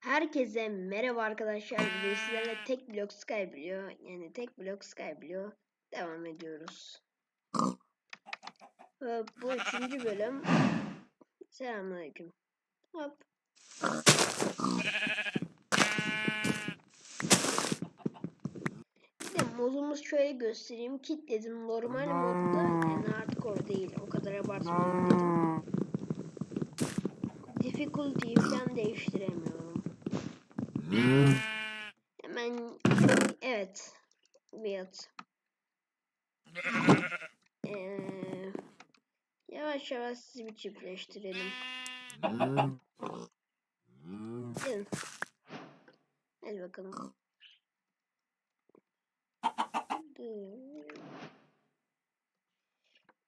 Herkese merhaba arkadaşlar. Bugün sizlerle tek blok Skyblock yani tek blok Skyblock devam ediyoruz. Ve bu üçüncü bölüm. Selamünaleyküm. Hop. Bir de modumuz şöyle göstereyim. Kitledim normal modda yani hardcore değil. O kadar abartmadım dedim. Difficulty'yi falan değiştiremiyorum. Hemen evet build. Ee, yavaş yavaş sizi bir çiftleştirelim. Gelin. Hadi bakalım.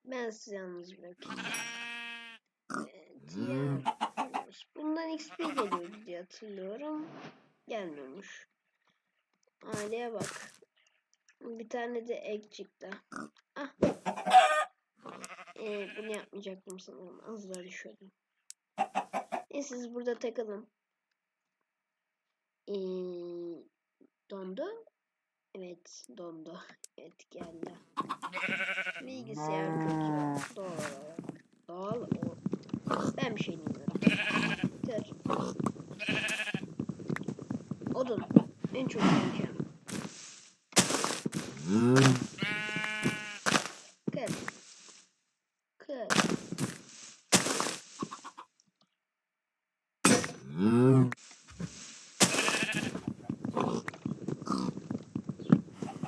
Ben sizi yalnız bırakayım. Evet, ya. Bundan XP geliyordu diye hatırlıyorum. Gelmiyormuş. Aileye bak. Bir tane de egg çıktı. Ah. Ee, bunu yapmayacaktım sanırım. Az daha düşüyordum. Neyse siz burada takılın. Ee, dondu. Evet dondu. Evet geldi. Bilgisayar kötü. Doğal olarak. Doğal o. Ben bir şey bilmiyorum. Kır. Odun. En çok seveceğim. Kır. Kır. Kır.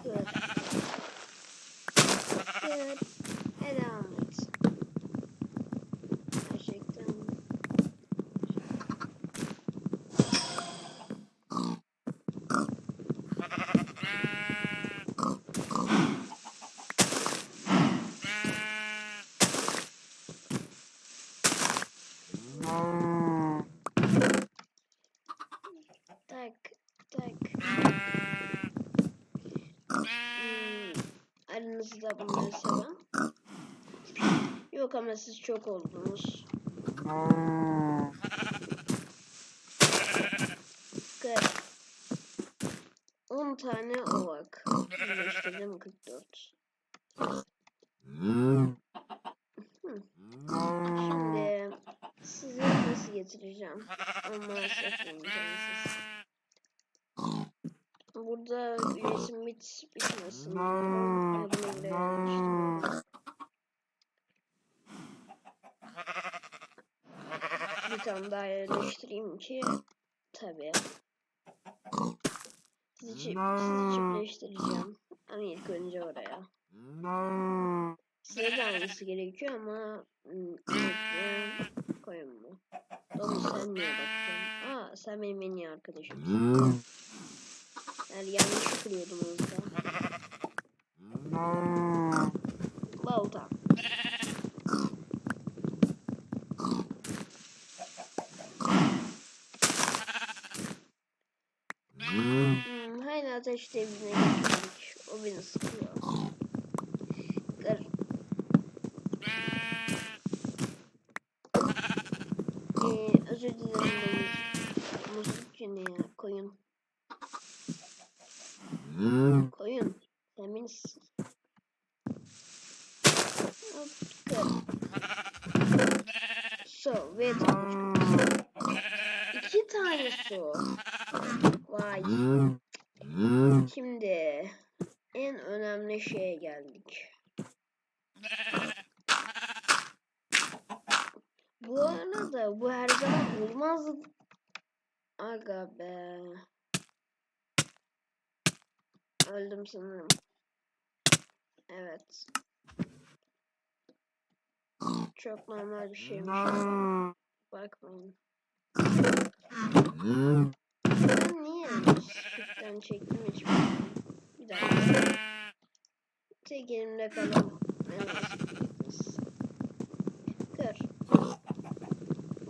Kır. Ve devam et. Gerçekten. Tak tak. Hmm, aranızda bunları seven. Yok ama siz çok oldunuz. Kır. 10 tane ovak. Birleştirdim 44. Hı. Şimdi size nasıl getireceğim? Ama. Burada üretim bit bitmesin. Adını bile yanlıştım. Tane daha yerleştireyim ki tabii. Sizi, çift, sizi çiftleştireceğim. Ama ilk önce oraya. Size de aynısı gerekiyor ama koyun mu? Dolu sen niye bakacaksın? Aa sen benim en iyi arkadaşımsın. Yani yanlış kılıyordum orada. Balta. Hmm, hala ateş devine geçmedik. O beni sıkıyor. Kır. Ee, özür dilerim. Musluk ne ya? Koyun. Koyun. S- Hop, kır. So, ve İki tane su. Vay. Şimdi en önemli şeye geldik. Bu arada bu her zaman olmaz. Aga be. Öldüm sanırım. Evet. Çok normal bir şeymiş. Bakmayın. Niye sütten çektim hiç. Bir dakika. Tek elimde kalan. Kır.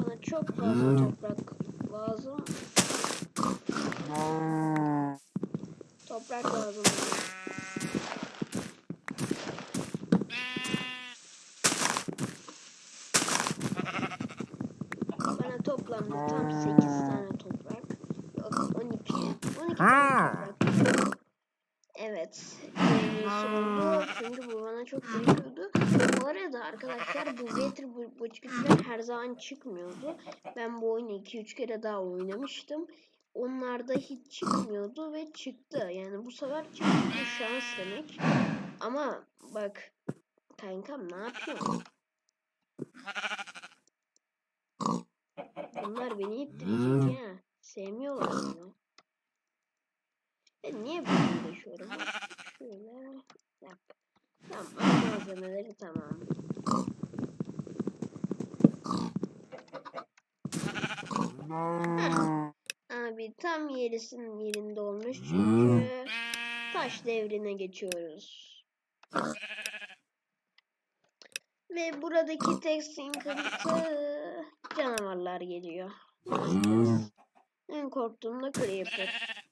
Bana çok fazla toprak lazım. Toprak lazım. bana. Toplamda tam 8 tane toprak. Evet. Ee, sonunda çünkü bu bana çok gerekiyordu. Bu arada arkadaşlar bu Vader bu, bu her zaman çıkmıyordu. Ben bu oyunu 2-3 kere daha oynamıştım. Onlarda hiç çıkmıyordu ve çıktı. Yani bu sefer çıktı şans demek. Ama bak kankam ne yapıyorsun? Bunlar beni ittirecek hmm. ya. Sevmiyorlar beni. Ben niye böyle uğraşıyorum? Şöyle yap. Tamam malzemeleri tamam. Abi tam yerisinin yerinde olmuş çünkü taş devrine geçiyoruz. Ve buradaki tek sıkıntı canavarlar geliyor. En korktuğum da Creeper.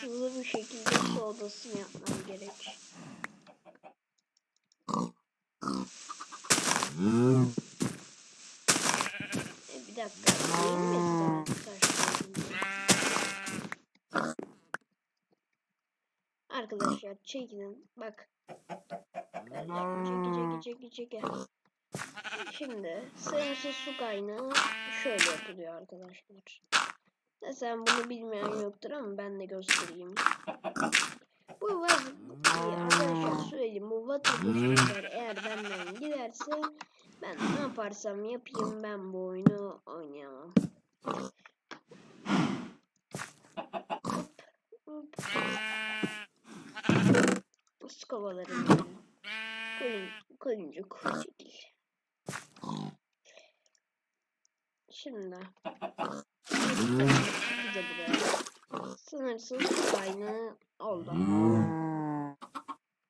Hızlı bir şekilde su odasını yapmam gerek. E, bir dakika. Değil mi? Taş devrini? Arkadaşlar çekilin. Bak. Çeki çeki çeki çeki. Şimdi sınırsız su kaynağı şöyle yapılıyor arkadaşlar. Sen bunu bilmeyen yoktur ama ben de göstereyim. Bu var arkadaşlar söyleyeyim bu water eğer benden giderse ben ne yaparsam yapayım ben bu oyunu oynayamam. Hop, hop. Kovalarım? Koyun, koyuncuk çekil. Şimdi bir de buraya sınırsız kaynağı oldu.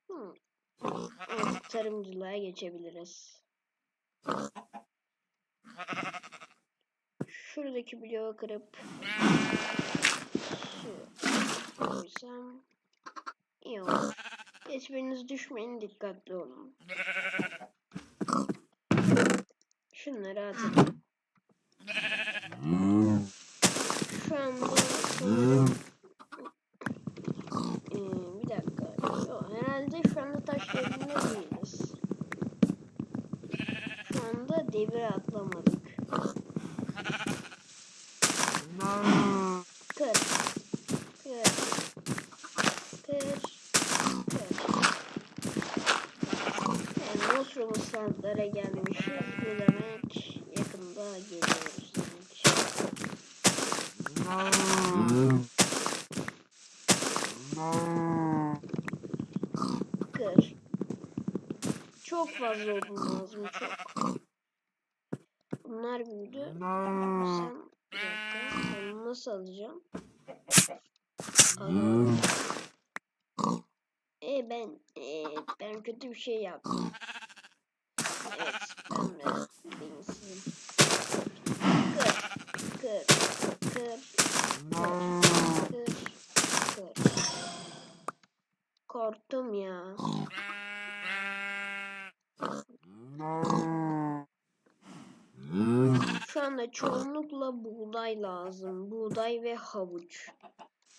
Hmm. Evet, tarımcılığa geçebiliriz. Şuradaki bloğu kırıp su koysam iyi olur. Hiçbiriniz düşmeyin dikkatli olun. Şunları atalım. Şu anda ee, bir dakika. Yo, herhalde şu anda taş devrinde değiliz. Şu anda devre atlamadık. Kır. Kır. Kır. Kır. Yani Standlara gelmişiz. Bu demek yakında geliyoruz. Kır. Çok fazla odun lazım çok. Bunlar büyüdü. Sen bir dakika. Bunu nasıl alacağım? Alalım. E ben e, ben kötü bir şey yaptım. Korktum ya. Şu anda çoğunlukla buğday lazım. Buğday ve havuç.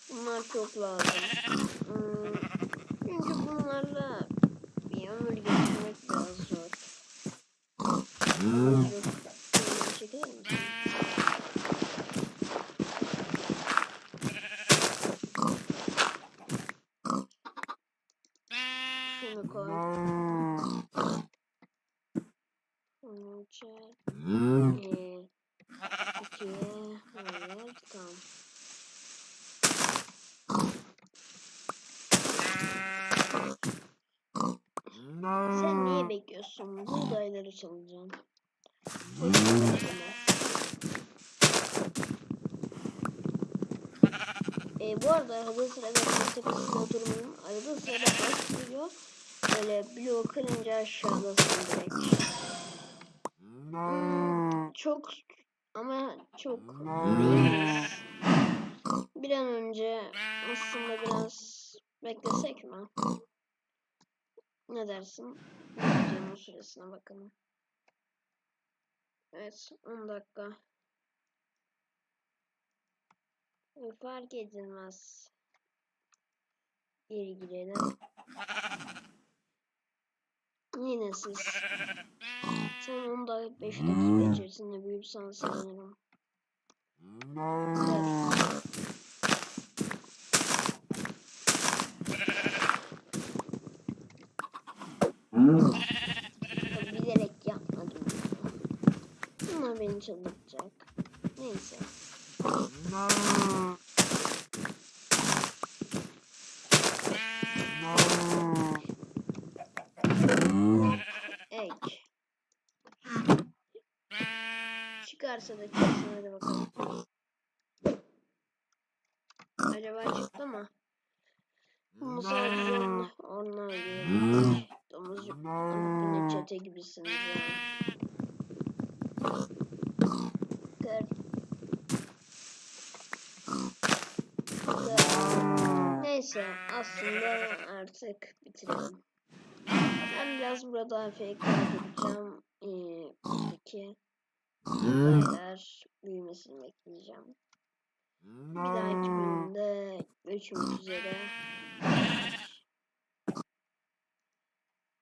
Bunlar çok lazım. Hmm, çalacağım. E, bu arada arada sırada tepesinde oturmuyorum. Arada sırada baş geliyor. Böyle bloğu kırınca aşağıdasın direkt. Hmm, çok ama çok. Bir an önce aslında biraz beklesek mi? Ne dersin? Videonun süresine bakalım. Evet 10 dakika. Fark edilmez. Geri girelim. Yine siz. Sen onu da 5 dakika içerisinde büyürsen sevinirim. Evet. Tabii Bilerek yapmadım. Bunlar beni çıldırtacak. Neyse. Ek. Çıkarsa da çıksın hadi bakalım. Acaba çıktı mı? Bu sadece onlar, onlar diyor. Domuzcuk. Ama bu ne çete gibisiniz ya. Kır. Kır. Neyse aslında artık bitirelim. Ben biraz burada AFK yapacağım. Ee, buradaki olaylar büyümesini bekleyeceğim. Bir dahaki bölümde görüşmek üzere.